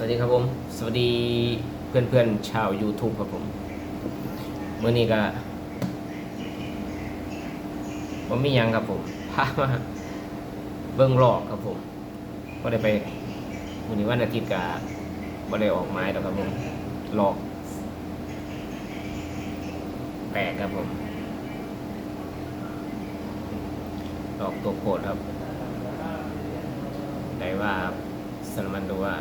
วัสดีครับผม สวัสดีเพื่อนเพื่อนๆชาว YouTube ครับผมเมื่อนี้ก็ผมมียังครับผมพามาเบิ้งหลอกครับผม ก็ได้ไปวันนี้วันอาทิตย์ก็บ่ได้ออกไม้แล้วครับผมหลอก แตกครับผมหลอกตัวโคตรครับ ได้ว่าสลมันดูว่า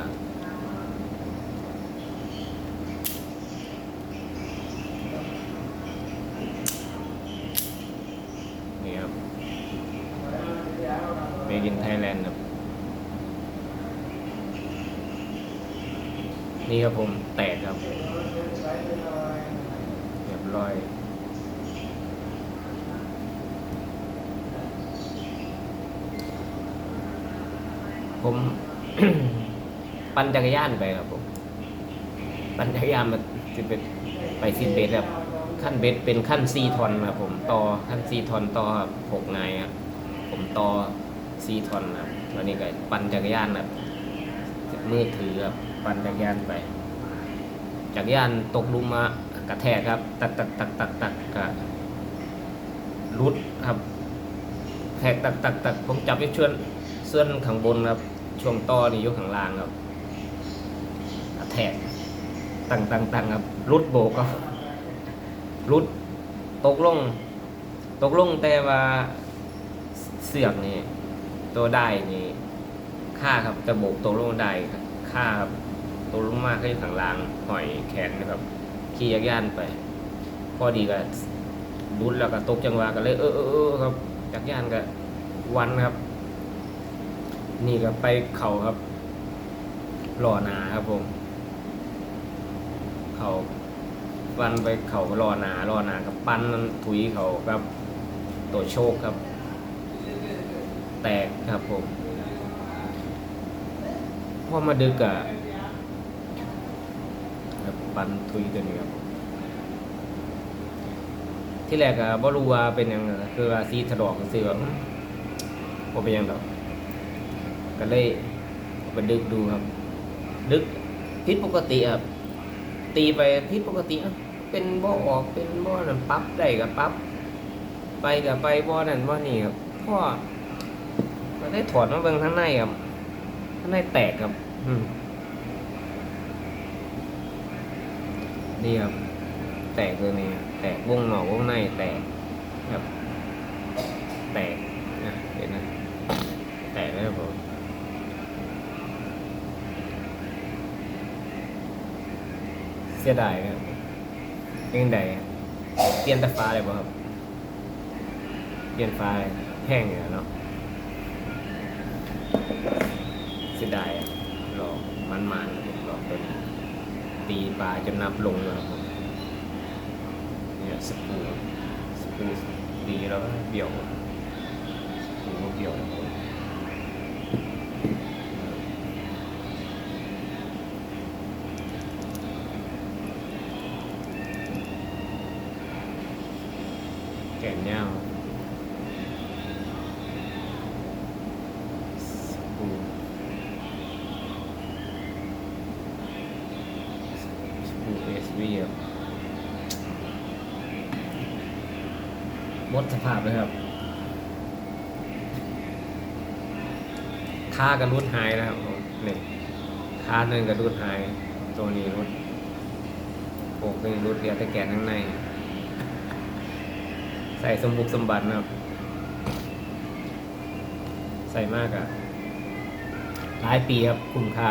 นี่ครับ Made in Thailand ครับ นี่ครับผมแตกครับ เรียบร้อยผม ปั่นจักรยานไปครับผม ปั่นจักรยานมาจะเป็นไปซิดเบสครับขั้นเบสเป็นขั้นซีทอนครับผมต่อขั้นซีทอนต่อหกนายครับผมต่อ ซีทอนครับวันนี้ก็ปั่นจักรยานครับมือถือครับปั่นจักรยานไป จักรยานตกลุมมากระแทกครับ ตักตักตักตักตักกะรุดครับแทกตักตักตักผมจับยู่ชวงเส้นข้างบนครับ ช่วงต่อนี่ยู่ข้างล่างครับกระแทกตังตังตังครับรุดโบกครับรุดตกลง ตกลงแต่ว่าเสือกนี่ ตัวได้นี่ค่าครับแต่โบกตกลงได้ค่าครับตกลงมากก็อยู่ข้างล่างหอยแขนนะครับ ขี่ยักรยานไป พอดีก็รุดแล้วก็ตกจังหวะก็เลย เออเออเออครับจักรยานก็วันครับ นี่ก็ไปเขาครับหล่อหนาครับผม เขาวันไปเขารอหนารอหนากับปั้นนั้นถุยเขาครับตัวโชคครับ แตกครับผมพอมาดึกอะปันถุยตัวนี้ครับที่แรกอะบ่รู้ว่าเป็นยังไงคือว่าซีถลอกซื้อว่าอื้อบ่เป็นยังดอกก็เลยไปดึกดูครับ ดึกผิดปกติครับตีไปผิดปกติเป็นบ่อออกเป็นบ่อนั่นปั๊บได้กับปั๊บไปกับไปบ่อนั่นบ่อนี่ครับพ่อ ได้ถอดมาเบิ่งข้างในครับข้างในแตกครับ อืมนี่ครับ แตกเลยนี่แตกวงหนอกวงในแตกครับ แตกนะเห็นนะแตกแล้วครับผมเสียดายครับยังไงเปลี่ยนแต่ฟ้าเลยบ่ครับ เปลี่ยนฟ้าเลยแห้งอยู่แล้วเนาะ เสียดายหลอกมันมันหลอกตัวนี้ตีปลาจนนับลงเลยครับผมเนี่ยสปูสปูตีแล้วก็เบี่ยวสปูก็เบี่ยวนะครับผมแก่นยาวสกรูสกรู ดีครับหมดสภาพเลยครับค่ากันรุดหายนะครับนี่ค่าหนึ่งกับรุดหายตัวนี้รุดโปกตัวนี้รุดเหลือแต่แกนข้างใน ใส่สมบุกสมบัตินะครับ ใส่มากอะหลายปีครับคุ้มค่า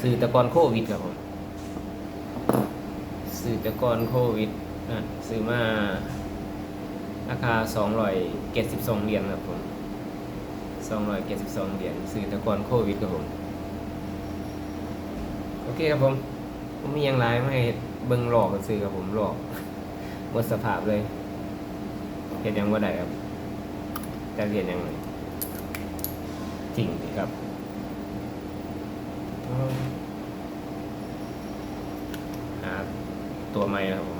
ซื้อตะกอนโควิดครับผม ซื้อตะกอนโควิดนะซื้อมาราคาสองร้อยเจ็ดสิบสองเหรียญครับผมสองร้อยเจ็ดสิบสองเหรียญซื้อตะกอนโควิดครับผม โอเคครับผมผมมีหยังไลไม่ให้เบิ่งหลอกกันซื้อครับผมหลอกหมดสภาพเลยเห็นยังว่าได้ครับจะเรียนยังไงจริงสิครับอืมหา ตัวใหม่นะครับผม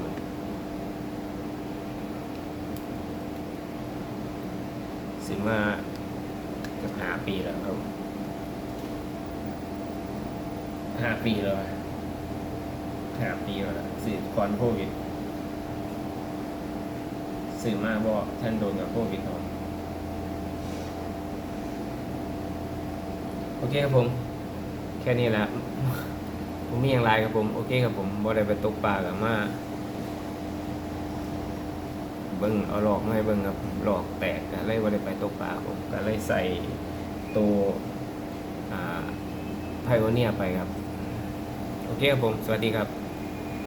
ซื้อมาเกือบหาปีแล้วครับห้าปีแล้วห้าปีแล้วสื่อก่อนโควิดสื่อมาบอกท่านโดนกับโควิดเนาะโอเคครับผม แค่นี้แหละ ผมมีอย่างไรครับผม โอเคครับผมบ่ได้ไปตกปลากับมาเบิ้งเอาหลอกมาให้เบิ้งครับหลอกแตกก็เลยบ่ได้ไปตกปลาผมก็เลยใส่ตัวอ่าไพโอเนียไปครับ โอเคครับผม สวัสดีครับ